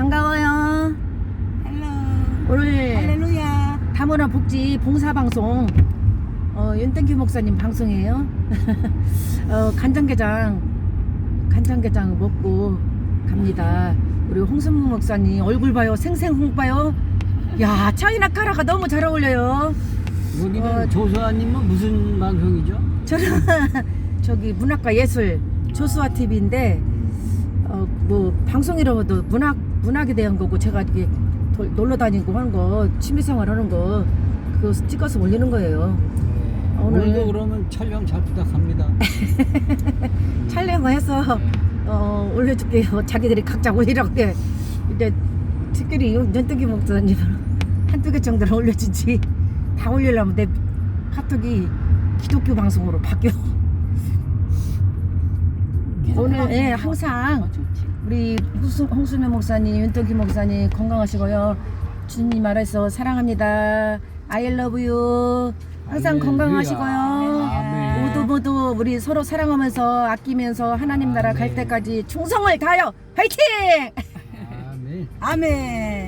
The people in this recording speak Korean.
반가워요. 헬로 오늘 할렐루야 다문화 복지 봉사 방송 어, 윤땡규 목사님 방송이에요. 어, 간장게장 간장게장 먹고 갑니다. 우리 홍순무 목사님 얼굴 봐요. 생생홍 봐요. 야 차이나 카라가 너무 잘 어울려요. 여기는 어, 조수아님은 무슨 방송이죠? 저는 저기 문학과 예술 조수아 TV인데 어, 뭐 방송이라고도 문학 문학에 대한 거고 제가 이렇게 돌- 놀러 다니고 하는 거 취미생활 하는 거 그거 찍어서 올리는 거예요. 오늘- 오늘도 그러면 촬영 잘 부탁합니다. 촬영해서 어, 올려줄게요. 자기들이 각자 올리라고 해. 이제 특별히 연뜨기 목사님 한두 개 정도는 올려주지 다 올리려면 내 카톡이 기독교 방송으로 바뀌어. 오늘 예, 항상 우리 홍수, 홍수매 목사님, 윤떡기 목사님 건강하시고요. 주님 말해서 사랑합니다. I love you. 항상 할렐루야. 건강하시고요. 아멘. 모두 모두 우리 서로 사랑하면서 아끼면서 하나님 나라 갈 아멘. 때까지 충성을 다하여 화이팅! 아멘. 아멘